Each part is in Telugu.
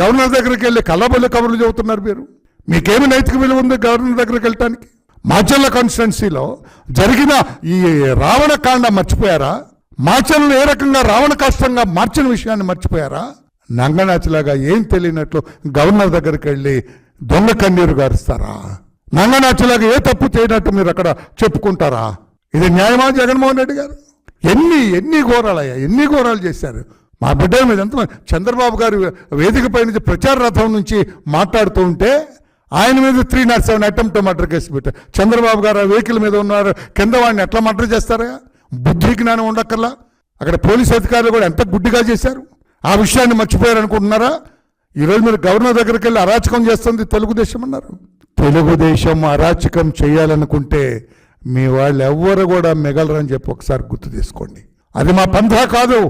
గవర్నర్ దగ్గరికి వెళ్ళి కళ్ళబొల్లి కబుర్లు చెబుతున్నారు మీరు. మీకేమి నైతిక విలువ ఉంది గవర్నర్ దగ్గరికి వెళ్ళటానికి? మాచర్ల కాన్స్టిట్యున్సీలో జరిగిన ఈ రావణ కాండ మర్చిపోయారా? మాచర్లను ఏ రకంగా రావణ కష్టంగా మార్చిన విషయాన్ని మర్చిపోయారా? నంగనాచిలాగా ఏం తెలియనట్లు గవర్నర్ దగ్గరికి వెళ్ళి దొంగ కన్నీరు గారుస్తారా? నంగనాచిలాగా ఏ తప్పు చేయనట్టు మీరు అక్కడ చెప్పుకుంటారా? ఇది న్యాయమా జగన్మోహన్ రెడ్డి గారు? ఎన్ని ఎన్ని ఘోరాలయ్యా ఎన్ని ఘోరాలు చేశారు? మా బిడ్డ మీద ఎంత చంద్రబాబు గారు వేదికపై నుంచి ప్రచార రథం నుంచి మాట్లాడుతూ ఉంటే ఆయన మీద three not seven attempt murder case పెట్టారు. చంద్రబాబు గారు ఆ వెహికల్ మీద ఉన్నారు. కింద వాడిని ఎట్లా మర్డర్ చేస్తారా? బుద్ధి జ్ఞానం ఉండక్కర్లా? అక్కడ పోలీస్ అధికారులు కూడా ఎంత గుడ్డిగా చేశారు? ఆ విషయాన్ని మర్చిపోయారు అనుకుంటున్నారా? ఈరోజు మీరు గవర్నర్ దగ్గరికి వెళ్ళి అరాచకం చేస్తుంది తెలుగుదేశం అన్నారు. తెలుగుదేశం అరాచకం చేయాలనుకుంటే మీ వాళ్ళు ఎవ్వరు కూడా మిగలరని చెప్పి ఒకసారి గుర్తు తీసుకోండి అది మా పంథా కాదు.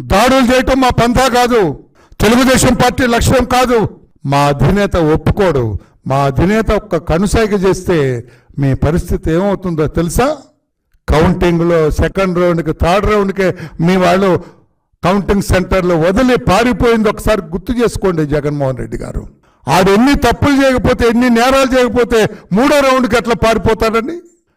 దాడులు చేయటం మా పంథా కాదు. తెలుగుదేశం పార్టీ లక్ష్యం కాదు. మా అధినేత ఒప్పుకోడు. మా అధినేత ఒక్క కనుసైగ చేస్తే మీ పరిస్థితి ఏమవుతుందో తెలుసా? కౌంటింగ్లో సెకండ్ రౌండ్కి థర్డ్ రౌండ్కి మీ వాళ్ళు కౌంటింగ్ సెంటర్లో వదిలి పారిపోయింది. ఒకసారి గుర్తు చేసుకోండి జగన్మోహన్ రెడ్డి గారు. ఆడు ఎన్ని తప్పులు చేయకపోతే ఎన్ని నేరాలు చేయకపోతే మూడో రౌండ్కి ఎట్లా పారిపోతాడండి?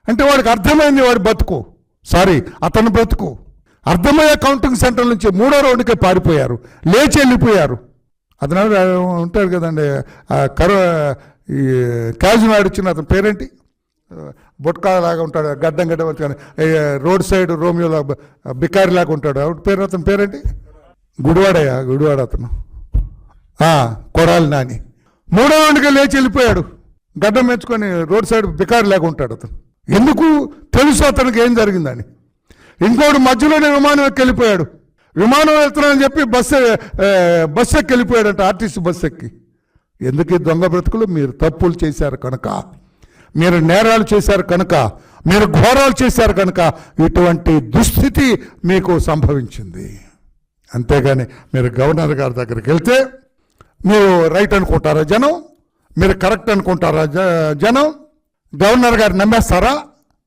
అంటే వాడికి అర్థమైంది వాడి బతుకు. సారీ అతను బ్రతుకు. అర్థమయ్యే కౌంటింగ్ సెంటర్ నుంచి మూడో రౌండ్కే పారిపోయారు. లేచి వెళ్ళిపోయారు. అతను ఉంటాడు కదండి కరో ఈ క్యాజువాడు ఇచ్చిన అతని పేరేంటి? బొట్కాలాగా ఉంటాడు గడ్డం గడ్డం రోడ్ సైడ్ రోమియోలా బికారి లాగా ఉంటాడు. ఆవిడ పేరు అతని పేరేంటి? గుడివాడయ్యా గుడివాడ అతను. కొడాలి నాని. మూడో రౌండ్కి లేచి వెళ్ళిపోయాడు. గడ్డం మెచ్చుకొని రోడ్ సైడ్ బికారి లాగా ఉంటాడు అతను. ఎందుకు? తెలుసు అతనికి ఏం జరిగిందని. ఇంకోటి మధ్యలోనే విమానం ఎక్కెళ్ళిపోయాడు విమానం వెళ్తున్నానని చెప్పి బస్సు బస్సు ఎక్కి వెళ్ళిపోయాడంట ఆర్టీసీ బస్సు ఎక్కి. ఎందుకు దొంగ బ్రతుకులు? మీరు తప్పులు చేశారు కనుక. మీరు నేరాలు చేశారు కనుక. మీరు ఘోరాలు చేశారు కనుక. ఇటువంటి దుస్థితి మీకు సంభవించింది. అంతేగాని మీరు గవర్నర్ గారి దగ్గరికి వెళ్తే మీరు రైట్ అనుకుంటారా జనం? మీరు కరెక్ట్ అనుకుంటారా జనం? గవర్నర్ గారు నమ్మేస్తారా?